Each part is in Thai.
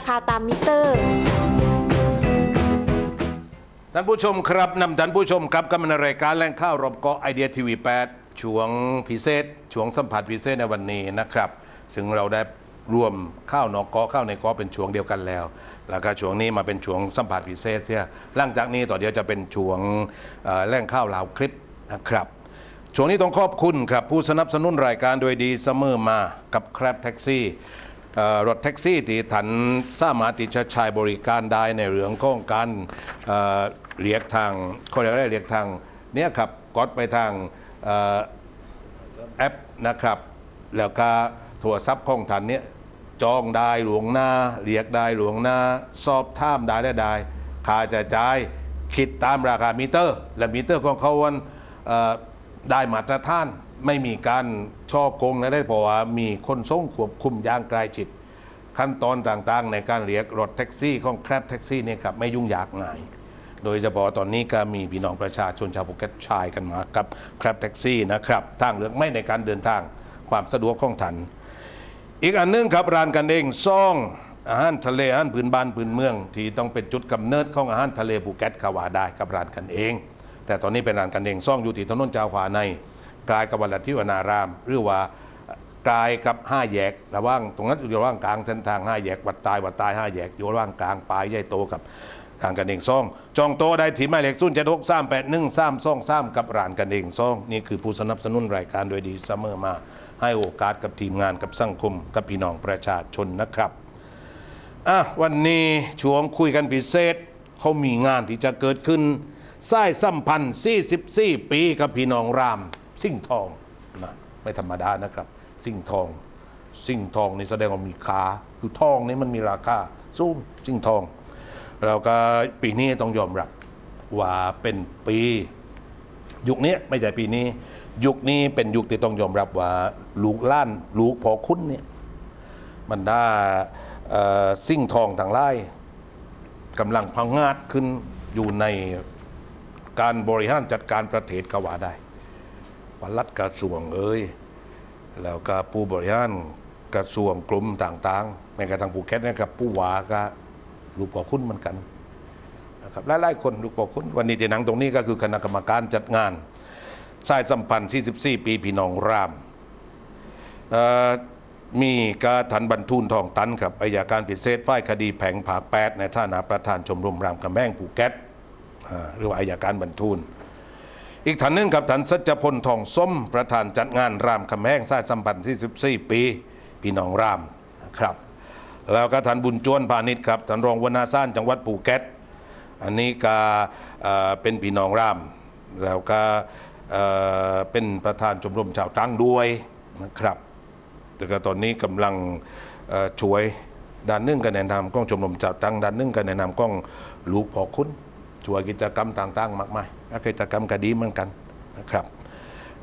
ราคาตามมิเตอร์ท่านผู้ชมครับนำท่านผู้ชมครับกำลังรายการแหล่งข้าวรอบเกาะไอเดียทีวี8ช่วงพิเศษ ช่วงสัมผัสพิเศษในวันนี้นะครับ ซึ่งเราได้รวมข้าวนอกกาะข้าวในกาะเป็นช่วงเดียวกันแล้ว แล้วก็ช่วงนี้มาเป็นช่วงสัมผัสพิเศษเสียหลังจากนี้ต่อเดียวจะเป็นช่วงแหล่งข้าวลาวคลิปนะครับช่วงนี้ต้องขอบคุณครับผู้สนับสนุนรายการโดยดีเสมอมากับแครบแท็กซี่ รถแท็กซี่ที่ทันสามารถที่จะใช้บริการได้ในเรื่องของการเรียกทางเขาเรียกอะไรเรียกทางเนี่ยครับกดไปทางออแอปนะครับ แล้วก็โทรศัพท์ของทันเนี่ยจองได้หลวงหน้า เรียกได้หลวงหน้า สอบถามได้ได้ได้ค่าใช้จ่ายคิดตามราคามิเตอร์ และมิเตอร์ของเขาวันได้มาตรฐาน ไม่มีการช่อโกงและได้เพราะว่ามีคนส่งควบคุมอย่างใกล้ชิดขั้นตอนต่างๆ ในการเรียกรถแท็กซี่ของแครบแท็กซี่เนี่ยครับไม่ยุ่งยากง่าย โดยเฉพาะตอนนี้ก็มีพี่น้องประชาชนชาวภูเก็ตชายกันมากับแครบแท็กซี่นะครับทางเลือกไม่ในการเดินทางความสะดวกของทัน อีกอันหนึงครับร้านกันเองซ่องอาหารทะเลอาหารพื้นบ้านพื้นเมือง ที่ต้องเป็นจุดกำเนิดของอาหารทะเลภูเก็ตก็ว่าได้กับร้านกันเอง แต่ตอนนี้เป็นร้านกันเองซ่องอยู่ที่ถนนเจ้าขวาใน กลายกับวัดลัทธิวนาราม หรือว่ากลายกับห้าแยกระว่างตรงนั้นอยู่ระหว่างกลางเส้นทางห้าแยกวัดตายวัดตายห้าแยกอยู่ระหว่างกลางปลายใหญ่โตกับร้านกันเองซ่อง จองโตได้ที่หมายเลขศูนย์เจ็ดหกสามแปดหนึ่งสามซ่องสามกับร้านกันเองซ่อง นี่คือผู้สนับสนุนรายการโดยดีเสมอมา ให้โอกาสกับทีมงานกับสังคม กับพี่น้องประชาชนนะครับอะวันนี้ช่วงคุยกันพิเศษเขามีงานที่จะเกิดขึ้นสายสัมพันธ์ 44 ปีกับพี่น้องราม สิ่งทองนะไม่ธรรมดานะครับ สิ่งทอง สิ่งทองนี่แสดงว่ามีค่าคือทองนี่มันมีราคาสูงสิ่งทอง เราก็ปีนี้ต้องยอมรับว่าเป็นปี ยุคนี้ไม่ใช่ปีนี้ ยุคนี้เป็นยุคที่ต้องยอมรับว่าลูกล้านลูกพอคุ้นเนี่ยมันได้สิ่งทองทางไล่กำลังพังงาดขึ้นอยู่ในการบริหารจัดการประเทศก็ว่าได้ วัลัดกระทรวงเอ้ยแล้วก็ผู้บริหารกระทรวงกลุ่มต่างๆแม้กระทั่งภูเก็ตนะครับผู้ว่าก็ลูกพอคุ้นเหมือนกันนะครับหลายๆคนลูกบอกคุณวันนี้ที่นังตรงนี้ก็คือคณะกรรมการจัดงานสายสัมพันธ์ 44 ปีพี่น้องรามมีกาทันบรรทุนทองตันครับอายการพิเศษฝ่ายคดีแผงผากแปดในฐานะประธานชมรมรามคำแพงภูเก็ตหรือว่าอายการบรรทุน อีกท่านหนึงครับท่านสัจพลทองส้มประธานจัดงานรามคำแหงสายสัมพันธ์44 ปี พี่น้องรามนะครับ แล้วก็ท่านบุญจวนพาณิชย์ครับท่านรองวนาซ่านจังหวัดภูเก็ตอันนี้ก็เป็นพี่น้องราม แล้วก็เป็นประธานชมรมชาวตรังด้วยนะครับ แต่ก็ตอนนี้กำลังช่วยด้านนึ่งกันแนะนำกล้องชมรมชาวตรังด้านนึ่งกันแนะนำกล้องลูกพอคุณ ช่วกิจกรรมต่างๆ มากมายและกิจกรรมก็ดีเหมือนกันนะครับ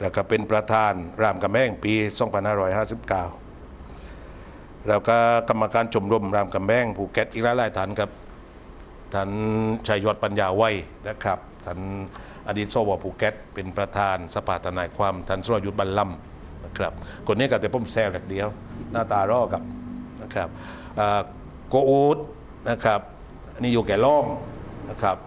แล้วก็เป็นประธานรามกำแพงปี 2559 แล้วก็กรรมการชมรมรามกำแพงภูเก็ตอีกหลายๆท่านครับท่านชัยยศปัญญาไว้นะครับท่านอดีตสวภูเก็ตเป็นประธานสภาทนายความท่านสรยุทธ์บรรลัมนะครับ คนนี้ก็แต่ผมแซวหลกเดียว หน้าตาร่อกับนะครับโกอูดนะครับนี่อยู่แก่ล่องนะครับ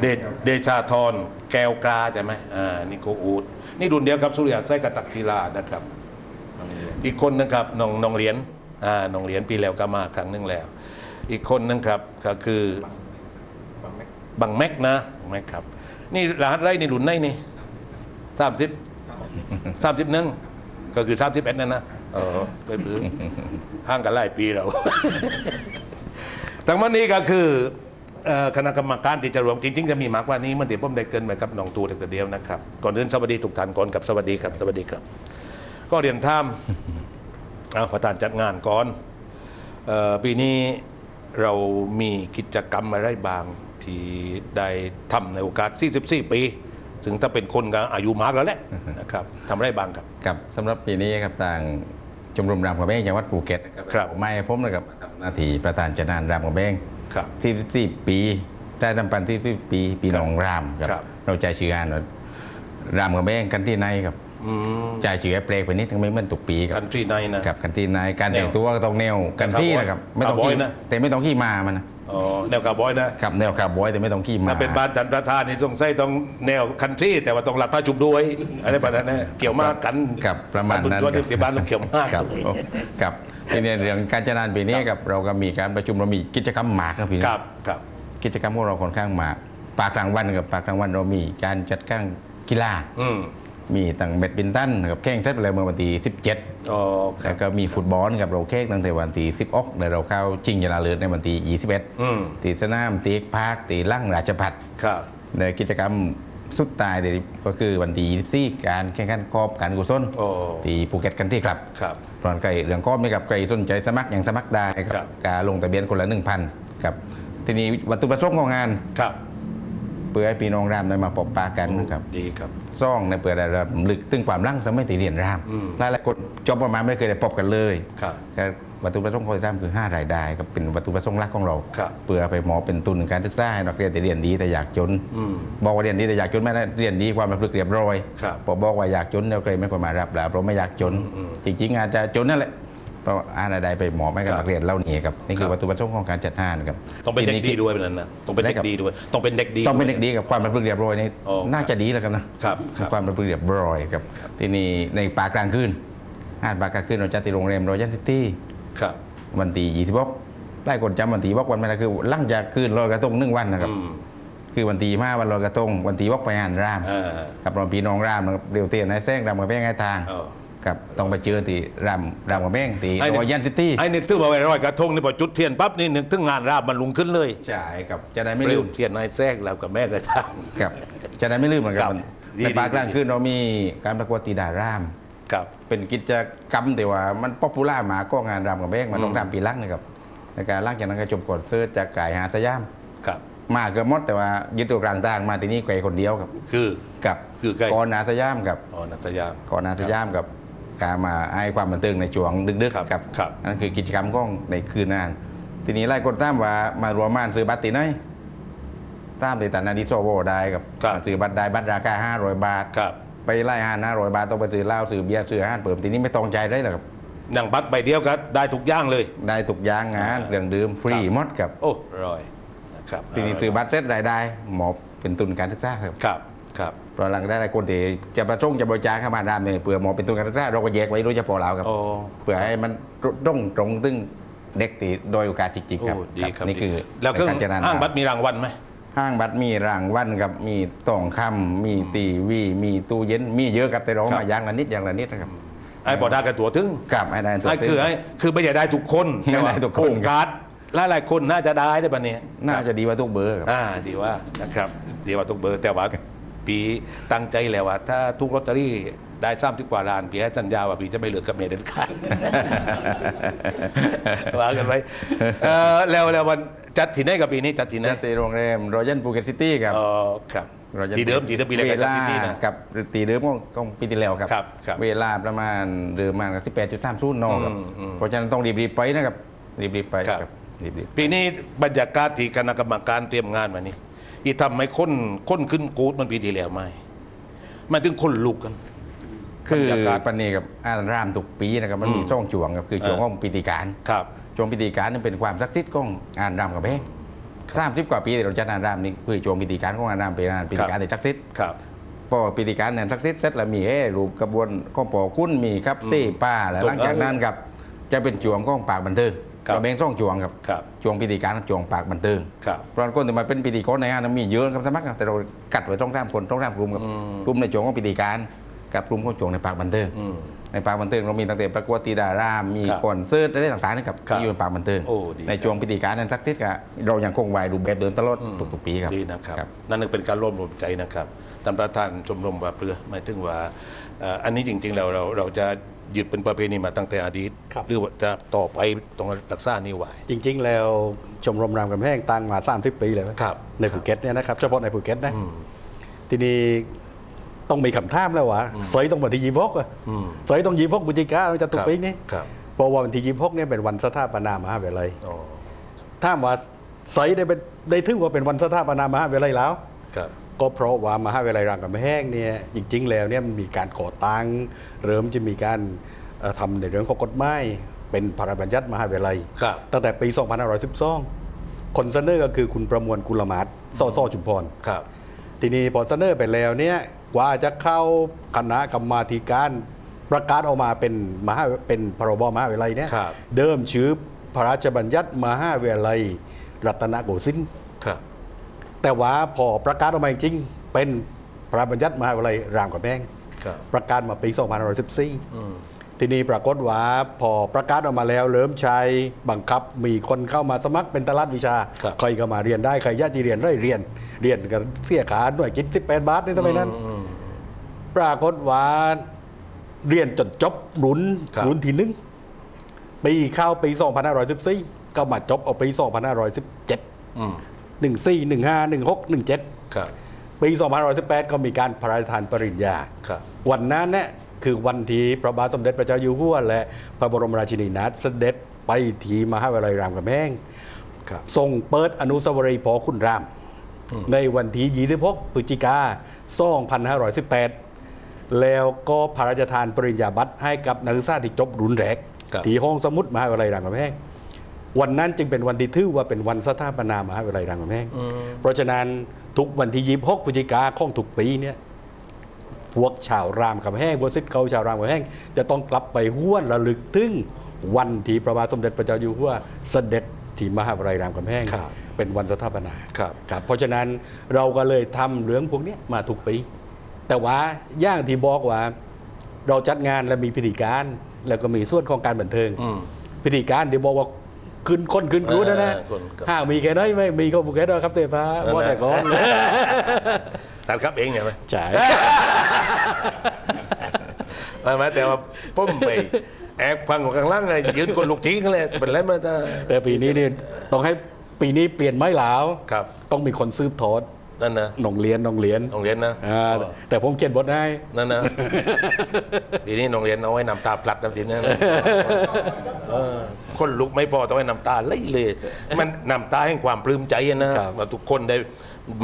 เดชเดชาธรแก้วกาใช่ไหมอ่านี่โกอูดนี่รุ่นเดียวกับสุริยะไส้กระตักศิลานะครับ อีกคนนะครับน้องน้องเหรียญอ่าน้องเหรียญปีแล้วก็มาครั้งหนึงแล้ว อีกคนนึงครับก็คือบังแม็กนะบังแม็กครับ นี่รหัสไรนี่หลุนไหนนี่สามสิบสามสิบหนึ่งก็คือสามสิบเอ็ดนั่นนะเออเคยปื้อห่างกันหลายปีเรา ทั้งหมดนี้ก็คือเอ่อคณะกรรมการที่จะรวมจริง ๆ จะมีมากกว่านี้มันเดี๋ยวผมได้เกินไปครับน้องตูแต่เดียวนะครับ ก่อนอื่นสวัสดีทุกท่านก่อนกับสวัสดีครับสวัสดีครับ ก็เรียนท่ามเอาประธานจัดงานก่อนเออปีนี้เรามีกิจกรรมอะไรบางที่ได้ทำในโอกาส 44 ปี ถึงถ้าเป็นคนก็อายุมากแล้วแหละนะครับทำอะไรบางครับ กับสำหรับปีนี้ครับทางชมรมรามกระเบงจังหวัดภูเก็ตครับ ไม่ผมนะครับทำห น้าที่ประธานจัดงานรามกระเบงครับที่ปีได้ทำปันที่ปีปีน้องรามคครัรับบเราใจชื่องานว่ารามกระเบงกันที่ไหนครับอืมจ่ายเฉือเปลกไปนิดนึงไม่เหมือนตุกปีคคัรับนทรีไนนะกับกันตีนายการแต่งแนวตัวก็ต้องแนวกันที่นะครับไม่ต้องคาร์บอยขี่นะแต่ไม่ต้องขี่มามันนะอ๋อแนวคาร์บอยนะครับแนวคาร์บอยแต่ไม่ต้องขี่มาถ้าเป็นบ้านท่านประธานนี่ต้องใส่ต้องแนวคันทรีแต่ว่าต้องหลัดผ้าชุบด้วยอะไรแบบนั้นนะเกี่ยวมากกันกับประมาณนั้นตัวนี้ที่บ้านเราเกี่ยวมากครับเลยครับ ทีนี้เรื่องการจัดงานปีนี้กับเราก็มีการประชุมเรามีกิจกรรมหมากครับพี่ครับครับกิจกรรมของเราค่อนข้างหมากปากกลางวันกับปากกลางวันเรามีการจัดการกีฬาอืมมีตั้งแบดมินตันกับแข่งเซตไปเลยเมื่อวันที่17อ๋อครัแล้บวก็มีฟุตบอลกับเราแข่งตั้งแต่วันที่10ออกแล้วเราเข้าชิงชนะเลิศในวันที่21อืมตีสนามตีพาร์คตีลั่งราชพัฒครับในกิจกรรม สุดตายเดี๋ยวก็คือวันที่24การแข่งขันกอบการกุศลโอ้ ที่ภูเก็ตกันที่ครับครับ ตอนไก่เรื่องกอบนี่กับไก่สนใจสมัครอย่างสมัครได้คครัรับ บการลงทะเบียนคนละ1,000ครับทีนี้วัตถุประสงค์ของงาน ครับ เพื่อให้พี่น้องรามได้มาพบปะกันนะครับดีครับซ่องในเปิดได้รับลึกตึงความร่างสมัยตีเรียนรามอืมหลายๆคนจบประมาณไม่เคยได้พบกันเลยครับก็วัตถุประสงค์ของรามคือ5รายได้ครับเป็นวัตถุประสงค์หลักของเราครับเพื่อไปหมอเป็นทุนการศึกษาให้นักเรียนที่เรียนดีแต่อยากจนอืมบอกว่าเรียนดีแต่อยากจนไม่ได้เรียนดีความประพฤติเรียบร้อยครับพอบอกว่าอยากจนเราเคยไม่ประมาทรับแล้วเราไม่อยากจนอืมจริงๆอาจจะจนนั่นแหละ เพราะอาณาใดไปหมอไม่กับครับนักเรียนเล่านี่ครับนี่คืครัอบวัตถุประสงค์ของการจัดงานครับต้องเป็นเด็กทีดีด้วยเป็นนั้นนะต้องเป็นเด็กได้ครับดีด้วยต้องเป็นเด็กดีต้องเป็นเด็กดีกับความประพฤติเรียบร้อยนี่อ๋อน่าจะดีแล้วครับนะครับครับความประพฤติเรียบร้อยครับครับทีนี้ในปากกลางคืนหาดปากกลางคืนเราจัดที่โรงแรมรอยัลซิตี้ครับวันที่ยี่สิบกไล่คนจำวันที่บอกวันไม่ได้คือหลั่งจากคืนลอยกระทงหนึ่งวันนะครับอืมคือวันที่ห้าวันลอยกระทงวันที่บอกไปงานรามอ่ากับรองพี่น้องรามนะครับเรียวเตียนนายแซงรามกับแป้งไอ้ทางอ๋อ กับต้องไปเจอที่รามรามกับแป้งที่ไอ้นี่ รอยัลซิตี้ไอ้นึกถึงมาไว้ร้อยกระทงนี่พอจุดเทียนปั๊บนี่นึกถึงงานราบมันลุงขึ้นเลยใช่ครับจะได้ไม่เปลืลวมเทียนนายแทรกแล้วกับแม่กระทครับจะได้ไม่ลืมเหมือนกัครันบดีในปากดีกลางคืนเรามีการประกวดตีดารามำครับ เป็นกิจกรรมแต่ว่ามันป๊อปปูล่าหมาก็งานรำกับแบงมันต้องอืมรำปีลักนะครับในการล่างจากนั้นก็จบกดเซิร์ชจากไก่หาสยาม ครับ มาเกือบหมดแต่ว่ายึดตัวกลางต่างมาที่นี่ไก่คนเดียวครับคือ กับคือไก่กอนหาสยามกับ อ๋อนัตยามกอนหาสยามกับ การมาให้ความบันเทิงในช่วงดึกครับๆครับครับนั่นคือกิจกรรมของในคืนนั้นทีนี้ไล่คนตามว่ามารวมมานซื้อบัตรตีไหนตามติดตันนาดิโซโวได้กับครับมาซื้อบัตรได้บัตรราคา500บาทครับไปไล่ห้าห้าร้อยบาทต้องไปซื้อเหล้าซื้อเบียร์ซื้ออาหารเปิดทีนี้ไม่ต้องใจายได้หรอกครับหนังบัตรใบเดียวก็ได้ทุกอย่างเลย ได้ทุกอย่างงานอ่าเครื่องดื่มฟรีครับหมดครับโอ้ร่อยนะครับทีนี้ซื้อบัตรเซ็ตรายได้หมอเป็นทุนการศึกษาครับ ครับครับเพราะหลังได้หลายคนที่จะประสงค์จะบริจาคเข้ามารามเนี่ยเพื่อหมอเป็นทุนการศึกษาเราก็แยกไว้โดยเฉพาะเราครับโอ้เพื่อให้มันตรงตรงตึงเด็กตีโดยโอกาสจริงๆครับโอ้ดีครับนี่คือแล้วเครื่องในการจัดงานห้างบัตรมีรางวัลไหม ห้างบัตรมีรางวัลครับมีต่องคำมีตีวี มีตู้เย็นมีเยอะครับแต่เราครับมาอย่างละนิดอย่างละนิดนะครับไอ้บอดากันตัวถึงกับไอ้ได้ตัวไอ้เต็มคือไอ้คือไม่ใช่ได้ทุกคนไม่แต่ได้ว่าทุกคน โอกาสหลายหลายๆคนน่าจะได้ได้ปะเนี่ยน่าจะดีกว่าทุกเบอร์ครับ อ่าดีว่านะครับดีว่าทุกเบอร์แต่ว่า ปีตั้งใจแล้วว่า ถ้าทุกลอตเตอรี่ได้ซ้ำที่กว่าล้านปีให้สัญญาว่าปีจะไม่เหลือกับเมยเด็ดขาดว่ากันไว้เอ่อแล้วแล้ววันจัดที่ไหนกับปีนี้จัดที่ไหนจัดที่โรงแรมรอยัลภูเก็ตซิตี้ครับอ๋อครับ Royal ที่เดิมที่เดิมปีแรกเวก็จัดลาที่นี่นะกับตีเดิมก็ก็ปีที่แล้วครับครับครับ เวลาประมาณเดิมมาสิบแปดจุดสามศูนย์นอครับอืมอืมเพราะฉะนั้นต้องรีบๆไปนะครับรีบๆไปครับครับรีบปีนี้บรรยากาศที่คณะกรรมการเตรียมงานมานี่ อีทำให้คนคนขึ้นกูดมันปีที่แล้วไหมมันถึงคนลุกกันๆคือบรรยากาศปันนี้กับอารามทุกปีนะครับมันมีอืม ช่องจวงครับคือช่วงอ่าของพิธีการครับช่วงพิธีการนี่เป็นความศักดิ์สิทธิ์ของอารามกับแบงสามสิบกว่าปีที่เราจัดอารามนี่คือช่วงพิธีการของอารามเป็นงานพิธีการที่ศักดิ์สิทธิ์ครับ พอพิธีการเนี่ยศักดิ์สิทธิ์เสร็จแล้วมีเอรูปกระบวนข้องปอคุ้นมีครับซี่ป้าแล้วตรงหลังจากนั้นครับจะเป็นจวงข้องปากบันเทิง ครับเราแบ่งช่องจวงครับครับจวงพิธีการจวงปากบันเทิงครับเพราะคนที่มาเป็นพิธีกรในงานนะมีเยอะครับสมัครครับแต่เรากัดไว้ต้องร่ามคนต้องร่ามกลุ่มครับอืมกลุ่มในจวงของพิธีการ กับกลุ่มของจวงในปากบันเทิงอืมในปากบันเทิงเรามีตั้งแต่ประกวดตีดารามมีครับคอนเสิร์ตอะไรต่างๆนะครับครับที่อยู่ในปากบันเทิงโอ้ดีในจวงพิธีการนั้นศักดิ์สิทธิ์กับเรายังคงไว้รูปแบบเดิมตลอดทุกๆปีครับดีนะครับครับนั่นเป็นการร่วมรวมใจนะครับท่านประธานชมรมว่าเปลือหมายถึงว่าเอ่ออันนี้จริงๆแล้วเราเราจะ ยึดเป็นประเพณีมาตั้งแต่อดีตครับ หรือว่าจะต่อไปต้องรักษานี่ไว้จริง ๆ แล้วชมรมรามคำแห้งตั้งมา 30 ปีเลยครับ ในภูเก็ตเนี่ยนะครับเฉพาะในภูเก็ตนะอืม ทีนี้ต้องมีคำถามแล้วว่าสอยต้องวันที่ยี่พกอะอืมสอยต้องยี่พกบุจิกาจะตุกปีนี้ครับเพราะว่าวันที่ยี่พกเนี่ยเป็นวันสถาปนามหาวิทยาลัยอ๋อถามว่าสอยได้เป็นได้ถือว่าเป็นวันสถาปนามหาวิทยาลัยแล้ว ครับ ก็เพราะว่ามหาวิทยาลัยรามคำแหงเนี่ยจริง ๆ แล้วเนี่ยมันมีการก่อตั้งเริ่มจะมีการเอ่อทำในเรื่องของกฎหมายเป็นพระราชบัญญัติมหาวิทยาลัยครับตั้งแต่ปี 2512 คนเสนอก็คือคุณประมวลกุลมาศสสชุมพรครับทีนี้พอเสนอไปแล้วเนี่ยกว่าจะเข้าคณะกรรมาธิการประกาศออกมาเป็นมหาเป็นพรบมหาวิทยาลัยเนี่ยครับเดิมชื่อพระราชบัญญัติมหาวิทยาลัย รัตนโกสินทร์ครับ แต่ว่าพอประกาศออกมาจริงๆเป็นพระราชบัญญัติมหาวิทยาลัยรามคำแหงครับประกาศมาปีอืม2514ทีนี้ปรากฏว่าพอประกาศออกมาแล้วเริ่มใช้บังคับมีคนเข้ามาสมัครเป็นตลาดวิชาครับใครก็มาเรียนได้ ใครอยากจะเรียนได้เรียน เรียนกันเสียขาหน่วยกิจ18 บาทในสมัยนั้นอืมปรากฏว่าเรียนจนจบรุ่นครับรุ่นที่หนึ่งปีเข้าปี 2514ก็มาจบเอาปี 2517 อืม14 15 16 17 ครับ ปี2518 ก็มีการพระราชทานปริญญา ครับ วันนั้นเนี่ยคือวันที่พระบาทสมเด็จพระเจ้าอยู่หัวและพระบรมราชินีนาถเสด็จไปที่มหาวิทยาลัยรามคำแหงครับ ทรงเปิดอนุสาวรีย์พอคุณรามในวันที่26พฤศจิกา2518 แล้วก็พระราชทานปริญญาบัตรให้กับนักศึกษาที่จบรุ่นแรก ครับ ที่ห้องสมุดมหาวิทยาลัยรามคำแหง วันนั้นจึงเป็นวันที่ถือว่าเป็นวันสถาปนามหาวิทยาลัยรามคำแหงอืมเพราะฉะนั้นทุกวันที่26พฤศจิกาของทุกปีเนี่ยพวกชาวรามคำแห้งพวกซิทเขาชาวรามคำแห้งจะต้องกลับไปห้วนระลึกถึงวันที่พระบาทสมเด็จพระเจ้าอยู่หัวเสด็จที่มหาวิทยาลัยรามคำแห้งครับเป็นวันสถาปนาครับครับเพราะฉะนั้นเราก็เลยทำเรื่องพวกเนี้ยมาทุกปีแต่ว่าอย่างที่บอกว่าเราจัดงานและมีพิธีการ แล้วก็มีส่วนของการบันเทิงอืมพิธีการที่บอกว่า ขึ้นคนขึ้นครูนะนะเออคนครับ ห้างมีแค่ไหนไม่มีก็ผูกแค่นั้นครับเตฟ้านั่นแหละว่าแต่ก่อนท่านครับเองเนี่ยไหมใช่ ไม่ไม่แต่ว่าผมไปแอบฟังของข้างล่างเลยยืนคนลูกทิ้งกันเลยเป็นไรมาแต่แต่ปีนี้นี่ต้องให้ปีนี้เปลี่ยนไม้หลาว ครับ ต้องมีคนซืบทอด นั่นนะหนองเรียนหนองเรียนโรงเรียนนะอ่าแต่ผมเขียนบทให้นั่นนะ ทีนี้โรงเรียนเอาไว้นำตาพลัดน้ำทินนะเออคนลุกไม่พอต้องให้น้ำตาไหลเลยมันน้ำตาแห่งความปลื้มใจนะว่าทุกคนได้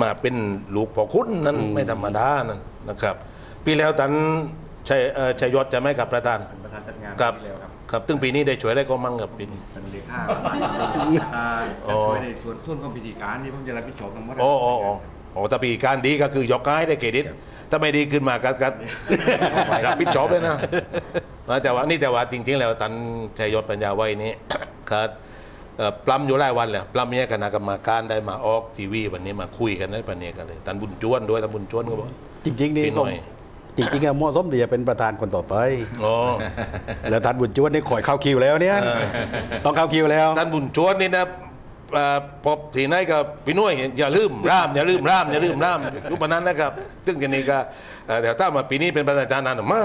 มาเป็นลูกพ่อคุณนั้นไม่ธรรมดานั่นนะครับปีแล้วตันชัยเอ่อชัยยศจะไหมครับประธานประธานจัดงานครับ ปีแล้วครับครับตึงปีนี้ได้ช่วยอะไรก็มั่งครับปีนี้ เป็นเลขาอ่าอ๋อจะช่วยในส่วนส่วนของพิธีการที่ผมจะรับผิดชอบทั้งหมดโอ้โอ้โอ้ โอ้แต่ปีการดีก็คือยกง่ายได้เครดิตถ้าไม่ดีขึ้นมาก็ก็รับผิดชอบเลยนะแต่ว่านี่แต่ว่าจริงๆ แล้วตันชัยยศปัญญาไว้นี้ครับเอ่อปล้ำอยู่หลายวันแล้วปล้ำเนี่ยคณะกรรมการได้มาออกทีวีวันนี้มาคุยกันได้ปะเนี่ยกันเลยตันบุญจวนด้วยตันบุญจวนก็บอกจริงๆนี่ปีหน่อยจริงๆอะมั่วส้มที่จะเป็นประธานคนต่อไปอ๋อแล้วท่านบุญจวนนี่ข่อยเข้าคิวแล้วเนี่ยต้องเข้าคิวแล้วท่านบุญจวนนี่นะเอ่อพบที่ไหนกับพี่น้อยอย่าลืมร่ามอย่าลืมร่ามอย่าลืมร่ามยุคปานนั้นนะครับ ซึ่งกันนี้ก็เอ่อเดี๋ยวถ้ามาปีนี้เป็นประธานจารย์นั้นไม่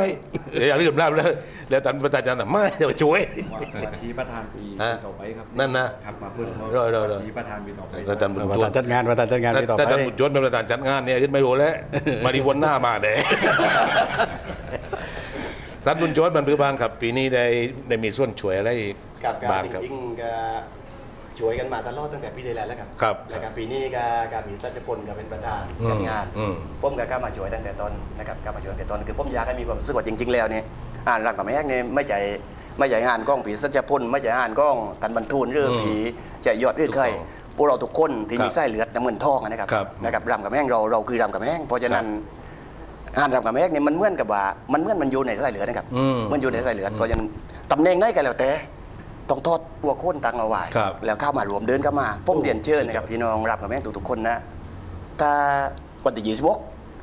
อย่าลืมร่ามเลยแล้วท่านประธานจารย์นั้นไม่จะมาช่วย วันที่ประธานปีฮะต่อไปครับนั่นนะครับมาเพื่อนเขารอรอรอที่ประธานปีต่อไปอาจารย์บุญประจวธานน จัดงานประธานจัดงานถ้าที่ต่อถ้าไปท่านบุญจวนเป็นประธานจัดงานเนี่ยขึ้นไม่รู้แล้ว มาดีวนหน้ามาเด้ท่านบุญจวนมันคือบางครับ ปีนี้ได้ได้มีส่วนช่วยอะไรอีกกับบ้าการงครับ จริงๆก็ ช่วยกันมาตลอดตั้งแต่ปีที่แล้วแล้วครับครับแล้วก็ปีนี้ก็กับมีสัจพลก็เป็นประธานอืมจัดงานอืมผมก็เข้ามาช่วยตั้งแต่ต้นนะครับเข้ามาช่วยตั้งแต่ต้นคือผมอยากให้มีความรู้สึกว่าจริง ๆ แล้วเนี่ยอ่านรักกับแม่เนี่ยไม่ใช่ไม่ใช่งานกล้องผีสัจพลไม่ใช่งานกล้องกันบรรทุนหรือผีจะยอดหรือใครพวกเราทุกคนที่มีไส้เลือดน้ำเงินทองนะครับครับนะครับรำกับแม่งเราเราคือรำกับแม่งเพราะฉะนั้นงานรำกับแม่งเนี่ยมันเหมือนกับว่ามันเหมือนมันอยู่ในไส้เลือดนะครับอืมมันอยู่ในไส้เลือดเพราะฉะนั้นตำแหน่งไหนกันแล้วแต่ ต้องทอดหัวโค่นตังเอาไว้ครับแล้วเข้ามารวมเดินเข้ามาผมเรียนเชิญนะครับพี่น้องรับกับแม่งทุกๆคนนะถ้าวันที่ยี่สิบก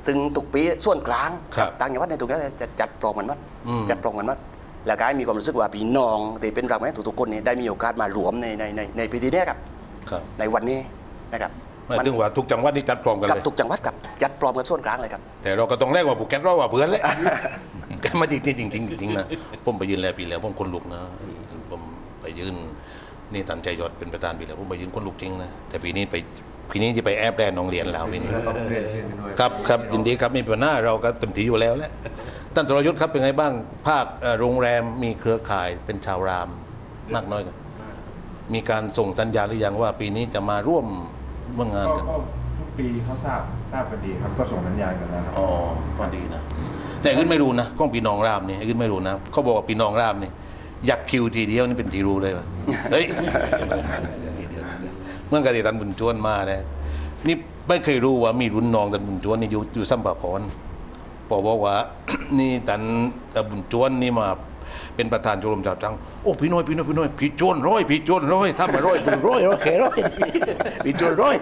ซึ่งทุกปีส่วนกลางครับต่างจังหวัดในทุกนั้นจะจัดปลองกันมัดอืมจัดปลองกันมัดแล้วก็ให้มีความรู้สึกว่าพี่น้องที่เป็นรับแม่งทุกๆคนนี่ได้มีโอกาสมารวมในในในในพิธีเนี้ครับครับในวันนี้นะครับหมายถึงว่าทุกจังหวัดนี่จัดพร้อมกันกับเลยทุกจังหวัดครับจัดปลอมกันส่วนกลางเลยครับ แต่เราก็ต้องแรกว่าผูกแก๊สเราว่าเพื่อนแหละแกมาจริงจริงจริงจริงๆนะผมไปยืนแล้วปีแล้วผมคนลุกนะผมไป ยืนนี่ตันใจยศเป็นประธานปีแล้วผมไปยืนคนลุกจริงนะแต่ปีนี้ไปปีนี้ที่ไปแอบแลนน้องเรียนแล้วปีนี้ต้องเรียนเชิญกันด้วยครับครับยินดีครับมีปัญหาเราก็เต็มที่อยู่แล้วแหละท่านสรยุทธ์ครับเป็นไงบ้างภาคเอ่อโรงแรมมีเครือข่ายเป็นชาวรามมากน้อยกันมีการส่งสัญญาณหรือยังว่าปีนี้จะมาร่วมร่วมงานกันก็ทุกปีเขาทราบทราบกันดีครับก็ส่งสัญญาณกันแล้วครับอ๋อก็ดีนะ แต่ขึ้นไม่รู้นะกล้องปีนองรามนี่ขึ้นไม่รู้นะเขาบอกว่าปีนองรามนี่อ ยากคิวทีเดียวนี่เป็นทีรู้เลยวะเฮ้ยเมื่อกติตันบุญจวนมาเลยนี่ไม่เคยรู้ว่ามีรุ่นน้องตันบุญจวนนี่อยู่อยู่สัมปะพรพอบอกว่า นี่ตันตันบุญจวนนี่มาเป็นประธานชมรมชาวจังโอ้พี่น้อยพี่น้อยพี่น้อยพี่จวนร้อยพี่จวนร้อยถ้ามาร้อยเป็นร้อยร้อยแค่ร้อยพี่จวนร้อย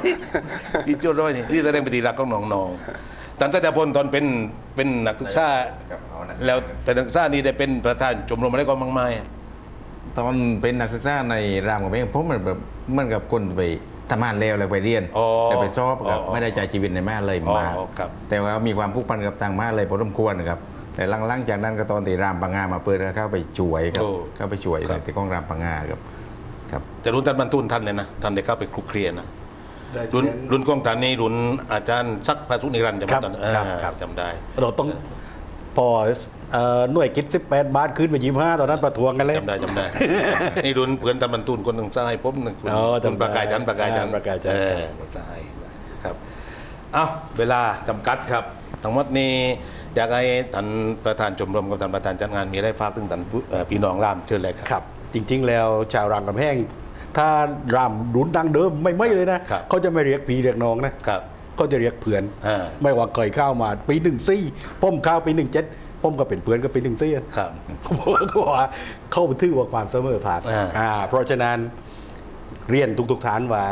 พี่จวนร้อยนี่นี่แสดงปฏิรักของน้องๆตันสัจพลตอนเป็นเป็นนักศึกษาครับเอานะ แล้วเป็นนักศึกษานี่ได้เป็นประธานชมรมอะไรก็มั่งไม้ตอนเป็นนักศึกษาในรามกับเพลงผมมันแบบเหมันกับคนไปทำงานแล้วแล้วไปเรียนอ๋อแล้วไปสอบกับอ๋อไม่ได้ใจชีวิตในแม่เลยอ๋อมาครับ แต่ว่ามีความผูกพันกับทางมาเลยพอสมควรนะครับ แต่หลังๆจากนั้นก็ตอนตีรามปังงามาเปิดก็เข้าไปช่วยครับ โอ้เข้าไปช่วยครับในที่กองรามปังงาครับ ครับ แต่รุ่นท่านบรรทุนท่านเลยนะท่านได้เข้าไปคลุกเคลียร์นะได้รุ่นเรียนรุ่นกองฐานนี้รุ่นอาจารย์ซักพาสุนิรันดร์จำครับได้ตอนนั้นครับอ่าครับ จำได้ เราต้อง พอเอ่อหน่วยกิจ18 บาทขึ้นไป25ตอนนั้นประท้วงกันเลย จำได้จำได้ นี่รุ่นเพื่อนท่านบรรทุนคนหนึ่งซ้ายผมหนึ่งคุณอ๋อคุณจำได้ประกายจันทร์ประกายจันทร์อ่าประกายจันทร์ เออซ้ายครับ เอาเวลาจำกัดครับ ทั้งหมดนี้อยากให้ท่านประธานชมรมกับท่านประธานจัดงานมีอะไรฝากถึงท่านผู้เอ่อพี่น้องรามเชิญเลยครับ ครับ จริงๆ แล้วชาวรามกำแพงถ้ารามดุนดังเดิมไม่ไม่เลยนะครับ เขาจะไม่เรียกพี่เรียกน้องนะ ครับ เขาจะเรียกเพื่อน อ่า ไม่ว่าเคยเข้ามาปีหนึ่งซี่ป้มเข้าปีหนึ่งเจ็ดป้มก็เป็นเพื่อนก็ปีหนึ่งซี่ครับ เขาบอกว่าเข้าถือว่าความเสมอภาคอ่า อ่าเพราะฉะนั้นเรียนทุกๆฐานว่า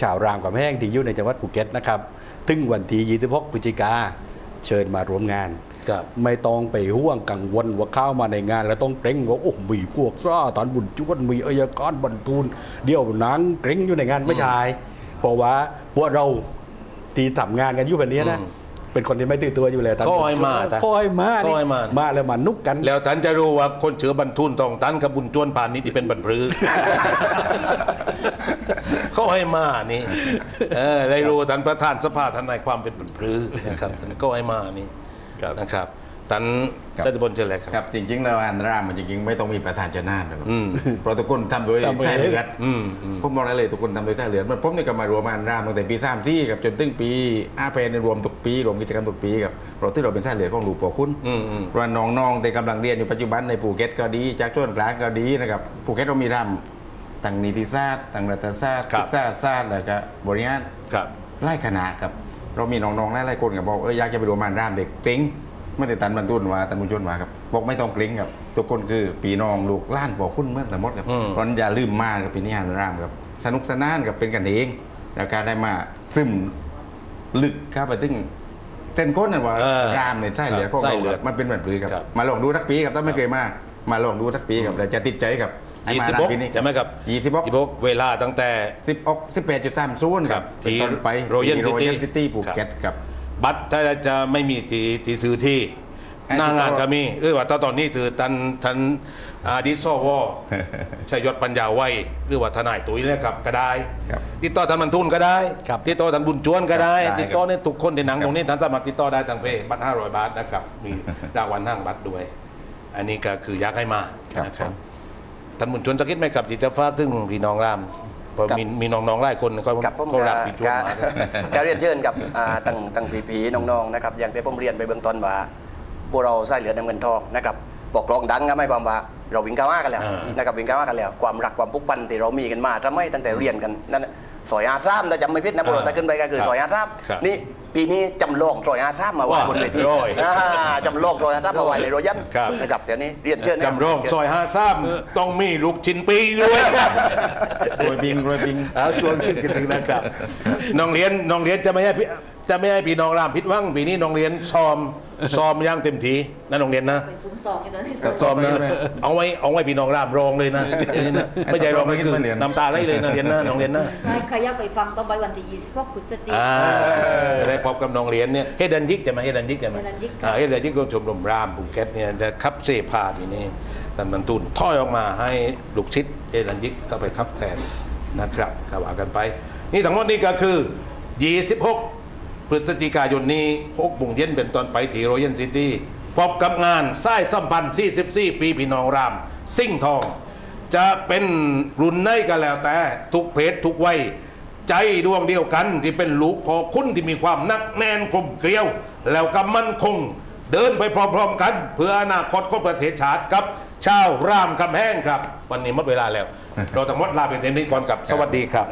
ชาวรามกับแห้งที่อยู่ในจังหวัดภูเก็ตนะครับ ถึงวันที่26พฤศจิกาเชิญมาร่วมงาน ครับ ไม่ต้องไปห่วงกังวลว่าเข้ามาในงาน แล้วต้องเกรงว่าโอ้มีพวกซ่าตอนบุญจวนมีอายการบรรทูลเดี๋ยวหนังเกรงอยู่ในงานไม่ใช่เพราะว่าพ วกเราที่ทำงานกันอยู่แบบนี้นะอืมเป็นคนที่ไม่ตื่นตัวอยู่แล้วคอยมาคอยมาคอยมามาแล้วมานุกกัน แล้วท่านจะรู้ว่าคนเชือบรรทุนตองตันกับบุญจวนป่านนี้ที่เป็นบรรพลือเขาให้มานี่เออได้รู้ท่านประธานสภาทนายความเป็นบรรพลือนะครับท่านก็ให้มานี่ครับนะครับ ท่านครับท่านจะบนเชิญเลยครับครับจริงๆแล้วอันรามมันจริงๆไม่ต้องมีประธานชนะนะครับอืม เพราะทุกคนทำโดยทำโดย ใช้เลือดอืมอืมผมบอกได้เลยทุกคนทำโดยใช้เลือดมันผมนี่ก็มารวมอันรามตั้งแต่ปีสามที่กับจนถึงปีอาเพนรวมทุกปีรวมกิจกรรมทุกปีกับเราที่เราเป็นใช้เลือดของหลวงปู่คุณ อืมอืมเพราะว่าน้องๆแต่กำลังเรียนอยู่ปัจจุบันในภูเก็ตก็ดี จากช่วงกลางก็ดีนะครับภูเก็ตเรามีรำตั้งนิติศาสตร์ตั้งรัฐศาสตร์ครับ ศึกษาศาสตร์แล้วก็บริหารครับ ไล่คณะครับ เรามีน้องๆหลายๆคนกับบอกเอออยากจะไปรวมมันรามเด็กกริ้ง ไม่ได้ตันบรรทุนว่าตันบุญชนว่าครับบอกไม่ต้องกริ้งครับทุกคนคือปีน้องลูกหล้านบอกคุณเหมื่อนแต่หมดครับอืมเพราะฉะนั้นอย่าลืมมากับปีนี้ฮันรามครับสนุกสนานกับเป็นกันเองแล้วการได้มาซึมลึกเข้าไปถึงเส้นก้นน่ะว่าเออรามเนี่ยใช่เหลือดครับพวกเราไส้เลืคอรัดบมันเป็นแบบนี้ครับครับ มาลองดูสักปีครับถ้าไม่เคยมา มาลองดูสักปีครับแล้วจะติดใจครับให้ยี่มาสิบรามหกปีนี้ใช่ไหมครับยี่สิบหกยี่สิบหกเวลาตั้งแต่สิบอกสิบแปดจุดสามศูนย์ครับที่เป็นต้นไป Royal ที่ City Royal City ภูเก็ตครับ บัตรถ้าจะไม่มีที่ที่ซื้อที่ให้หน้างานติดต่อก็มีหรือว่าตอนตอนนี้คือทันทันอาดิสวชัยยศปัญญาไว้หรือว่าทนายตุ้ยนะครับก็ได้ครับติดต่อท่านบรรทุนก็ได้ครับติดต่อท่านบุญจวนก็ได้ครับได้ ติดต่อเนี่ยทุกคนในหนังครับตรงนี้ท่านสามารถติดต่อได้ทางเพจบัตร500บาทนะครับมีรางวัลห้างบัตรด้วย อันนี้ก็คืออยากให้มาครับนะครับท่านบุญจวนจะคิดไหมครับที่จะฝากถึงพี่น้องราม เพราะครับมีมีน้องๆหลายคนก็กับผมเขากรักพี่จวนารมาการเรียนเชิญกับอ่าตั้งตั้งผีๆน้องๆนะครับอย่างที่ผมเรียนไปเบื้องต้นว่าพวกเราใส่เหลือดำเงินทองนะครับบอกร้องดังนะไม่ความว่าเราวิ่งก้าวหน้ากันแล้วอ่านนะครับวิ่งก้าวหน้ากันแล้ว ความรักความผูกพันที่เรามีกันมาทำไมตั้งแต่เรียนกันนั่นน่ะซอยอาซ้ำถ้าจำไม่ผิดนะพวกเราอ่าถ้าขึ้นไปก็คือครับซอยอาซ้ครับำนี่ ปีนี้จำลองซอยอาซ้ำมาไว้ว่าบนเวทีร้อยอ่าจำลองซอยอาซ้ำมาไว้ในโรยันครับ นะครับเดี๋ยวนี้เรียนเชิญนะคบจำรองเรียนซเชิญอยห้าซ้ำต้องมีลูกชิ้นปีด้วยโรยปิงโรยปิง เอาชวนขึ้นกันถึงนะครับน้องเรียนน้องเรียนจะไม่ให้พี่ จะไม่ให้พี่น้องรามผิดหวังปีนี้น้องเรียนซ้อมซ้อมอย่างเต็มที่นะน้องเรียนนะไปซุ้มซองอยู่ตอนนี้ซ้อมนะเอาไว้เอาไว้พี่น้องรามรองเลยนะนี่นะไม่ใช่รองก็คือน้ำตาไหลเลยนะเรียนนะน้องเรียนนะใครอยากไปฟังต้องไปวันที่26พฤศจิอ่ากายน ได้พบกับน้องเรียนเนี่ยเฮดันยิกใช่ไหมเฮดันยิกใช่ไหมเฮดันยิกอ่าเฮดันยิกก็ชมรมรามภูเก็ตเนี่ยจะคับเสพาทีนี้ท่านบรรทุนถ้อยออกมาให้ลูกชิดเฮดันยิกเข้าไปคับแทนนะครับก็ว่ากันไป นี่ทั้งหมดนี่ก็คือ 26 พฤศจิกายนนี้6โมงเย็นเป็นตอนไปที่โรยันซิตี้พบกับงานสายสัมพันธ์ 44 ปีพี่น้องรามซิ่งทอง จะเป็นรุ่นไหนก็แล้วแต่ ทุกเพศทุกวัยใจดวงเดียวกันที่เป็นลูกพอคุณที่มีความนักแน่นกลมเกลียว แล้วก็มั่นคง เดินไปพร้อมๆกัน เพื่ออนาคตของประเทศชาติกับชาวรามคำแห้งครับ วันนี้หมดเวลาแล้ว เราต้องหมดลาไปเต็มนี้ก่อนกับสวัสดีครับ